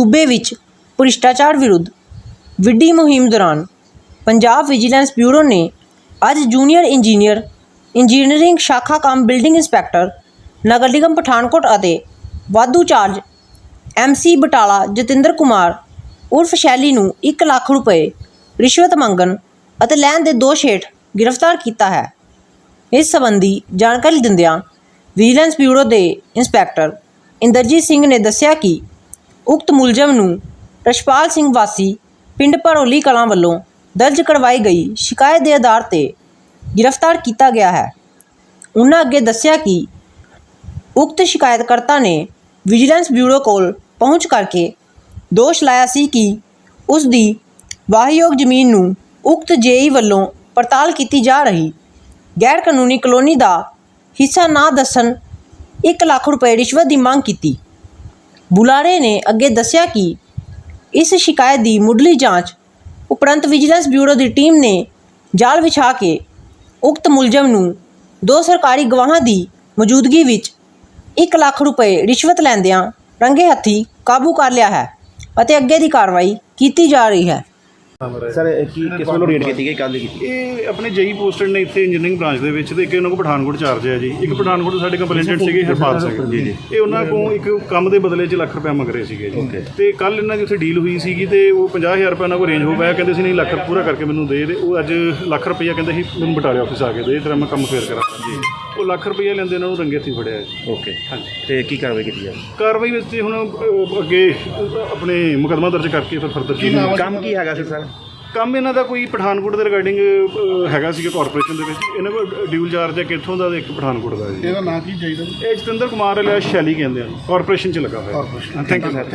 ਸੂਬੇ ਵਿੱਚ ਭ੍ਰਿਸ਼ਟਾਚਾਰ ਵਿਰੁੱਧ ਵਿੱਢੀ ਮੁਹਿੰਮ ਦੌਰਾਨ ਪੰਜਾਬ ਵਿਜੀਲੈਂਸ ਬਿਊਰੋ ਨੇ ਅੱਜ ਜੂਨੀਅਰ ਇੰਜੀਨੀਅਰ, ਇੰਜੀਨੀਅਰਿੰਗ ਸ਼ਾਖਾ ਕੰਮ ਬਿਲਡਿੰਗ ਇੰਸਪੈਕਟਰ, ਨਗਰ ਨਿਗਮ ਪਠਾਨਕੋਟ ਅਤੇ ਵਾਧੂ ਚਾਰਜ ਐਮਸੀ ਬਟਾਲਾ ਜਤਿੰਦਰ ਕੁਮਾਰ ਉਰਫ ਸ਼ੈਲੀ ਨੂੰ 1 ਲੱਖ ਰੁਪਏ ਰਿਸ਼ਵਤ ਮੰਗਣ ਅਤੇ ਲੈਣ ਦੇ ਦੋਸ਼ ਹੇਠ ਗ੍ਰਿਫਤਾਰ ਕੀਤਾ ਹੈ। ਇਸ ਸੰਬੰਧੀ ਜਾਣਕਾਰੀ ਦਿੰਦਿਆਂ ਵਿਜੀਲੈਂਸ ਬਿਊਰੋ ਦੇ ਇੰਸਪੈਕਟਰ ਇੰਦਰਜੀਤ ਸਿੰਘ ਨੇ ਦੱਸਿਆ ਕਿ ਉਕਤ ਮੁਲਜ਼ਮ ਨੂੰ ਰਸ਼ਪਾਲ ਸਿੰਘ ਵਾਸੀ ਪਿੰਡ ਭਰੋਲੀ ਕਲਾਂ ਵੱਲੋਂ ਦਰਜ ਕਰਵਾਈ ਗਈ ਸ਼ਿਕਾਇਤ ਦੇ ਆਧਾਰ ਤੇ ਗ੍ਰਿਫਤਾਰ ਕੀਤਾ ਗਿਆ ਹੈ। ਉਹਨਾਂ ਅੱਗੇ ਦੱਸਿਆ ਕਿ ਉਕਤ ਸ਼ਿਕਾਇਤਕਰਤਾ ਨੇ ਵਿਜੀਲੈਂਸ ਬਿਊਰੋ ਕੋਲ ਪਹੁੰਚ ਕਰਕੇ ਦੋਸ਼ ਲਾਇਆ ਸੀ ਕਿ ਉਸ ਦੀ ਵਾਹਯੋਗ ਜ਼ਮੀਨ ਨੂੰ ਉਕਤ ਜੇਈ ਵੱਲੋਂ ਪੜਤਾਲ ਕੀਤੀ ਜਾ ਰਹੀ ਗੈਰ ਕਾਨੂੰਨੀ ਕਲੋਨੀ ਦਾ ਹਿੱਸਾ ਨਾ ਦੱਸਣ 1 ਲੱਖ ਰੁਪਏ ਰਿਸ਼ਵਤ ਦੀ ਮੰਗ ਕੀਤੀ। ਬੁਲਾਰੇ ਨੇ ਅੱਗੇ ਦੱਸਿਆ ਕਿ ਇਸ ਸ਼ਿਕਾਇਤ ਦੀ ਮੁੱਢਲੀ ਜਾਂਚ ਉਪਰੰਤ ਵਿਜੀਲੈਂਸ ਬਿਊਰੋ ਦੀ ਟੀਮ ਨੇ ਜਾਲ ਵਿਛਾ ਕੇ ਉਕਤ ਮੁਲਜ਼ਮ ਨੂੰ ਦੋ ਸਰਕਾਰੀ ਗਵਾਹਾਂ ਦੀ ਮੌਜੂਦਗੀ ਵਿੱਚ 1 ਲੱਖ ਰੁਪਏ ਰਿਸ਼ਵਤ ਲੈਂਦਿਆਂ ਰੰਗੇ ਹੱਥੀ ਕਾਬੂ ਕਰ ਲਿਆ ਹੈ ਅਤੇ ਅੱਗੇ ਦੀ ਕਾਰਵਾਈ ਕੀਤੀ ਜਾ ਰਹੀ ਹੈ। ਸਰ ਕੀ ਕਿਸ ਵੱਲੋਂ ਰੇਡ ਕੀਤੀ ਗਈ? ਕੱਲ ਕੀਤੀ ਇਹ ਆਪਣੇ ਜਈ ਪੋਸਟਡ ਨੇ ਇੱਥੇ ਇੰਜੀਨੀਅਰਿੰਗ ਬ੍ਰਾਂਚ ਦੇ ਵਿੱਚ ਤੇ ਇੱਕ ਉਹਨਾਂ ਕੋਲ ਪਠਾਨਕੋਟ ਚਾਰਜ ਹੈ ਜੀ। ਇੱਕ ਪਠਾਨਕੋਟ ਸਾਡੇ ਕੰਪਲੇਂਟੈਂਟ ਸੀਗੇ ਹਰਪਾਲ ਸਿੰਘ। ਜੀ। ਜੀ। ਇਹ ਉਹਨਾਂ ਕੋਲ ਇੱਕ ਕੰਮ ਦੇ ਬਦਲੇ 'ਚ ਲੱਖ ਰੁਪਏ ਮੰਗ ਰਹੇ ਸੀਗੇ ਜੀ। ਤੇ ਕੱਲ ਇਹਨਾਂ ਦੀ ਉੱਥੇ ਡੀਲ ਹੋਈ ਸੀਗੀ ਤੇ ਉਹ 50000 ਰੁਪਏ ਉਹਨਾਂ ਕੋਲ ਰੇਂਜ ਹੋ ਪਾਇਆ ਕਹਿੰਦੇ ਸੀ ਨਹੀਂ ਲੱਖ ਪੂਰਾ ਕਰਕੇ ਮੈਨੂੰ ਦੇ ਦੇ। ਉਹ ਅੱਜ ਲੱਖ ਰੁਪਈਆ ਕਹਿੰਦੇ ਸੀ ਮੈਨੂੰ ਬਟਾਲੇ ਆਫਿਸ ਆ ਕੇ ਦੇ ਤੇਰਾ ਮੈਂ ਕੰਮ ਫੇਰ ਕਰਾਂ ਜੀ। ਉਹ ਲੱਖ ਰੁਪਈਆ ਲੈਂਦੇ ਇਹਨਾਂ ਨੂੰ ਰੰਗੇ ਹੱਥੀਂ ਫੜਿਆ ਜੀ ਓਕੇ ਹਾਂਜੀ। ਤੇ ਕੀ ਕਾਰਵਾਈ ਕੀਤੀ ਜਾਵੇ? ਕਾਰਵਾਈ ਵਿੱਚ ਜੀ ਹੁਣ ਅਹ, ਅੱਗੇ ਆਪਣੇ ਮੁਕੱਦਮਾ ਦਰਜ ਕਰਕੇ ਫਿਰ ਫਰਦਰ ਕੀ ਕੰਮ ਕੀ ਹੈਗਾ ਸੀ ਸਰ? ਕੰਮ ਇਹਨਾਂ ਦਾ ਕੋਈ ਪਠਾਨਕੋਟ ਦੇ ਰਿਗਾਰਡਿੰਗ ਹੈਗਾ ਸੀਗਾ ਕਾਰਪੋਰੇਸ਼ਨ ਦੇ ਵਿੱਚ। ਇਹਨਾਂ ਕੋਲ ਡਿਊਲ ਚਾਰਜ ਹੈ ਕਿੱਥੋਂ ਦਾ ਤੇ ਇੱਕ ਪਠਾਨਕੋਟ ਦਾ ਜੀ। ਇਹਦਾ ਨਾਂ ਕੀ ਚਾਹੀਦਾ ਇਹ ਜਤਿੰਦਰ ਕੁਮਾਰ ਲਿਆ ਸ਼ੈਲੀ ਕਹਿੰਦੇ ਆ ਕਾਰਪੋਰੇਸ਼ਨ ਚ ਲੱਗਾ ਹੋਇਆ ਥੈਂਕ ਯੂ ਸਰ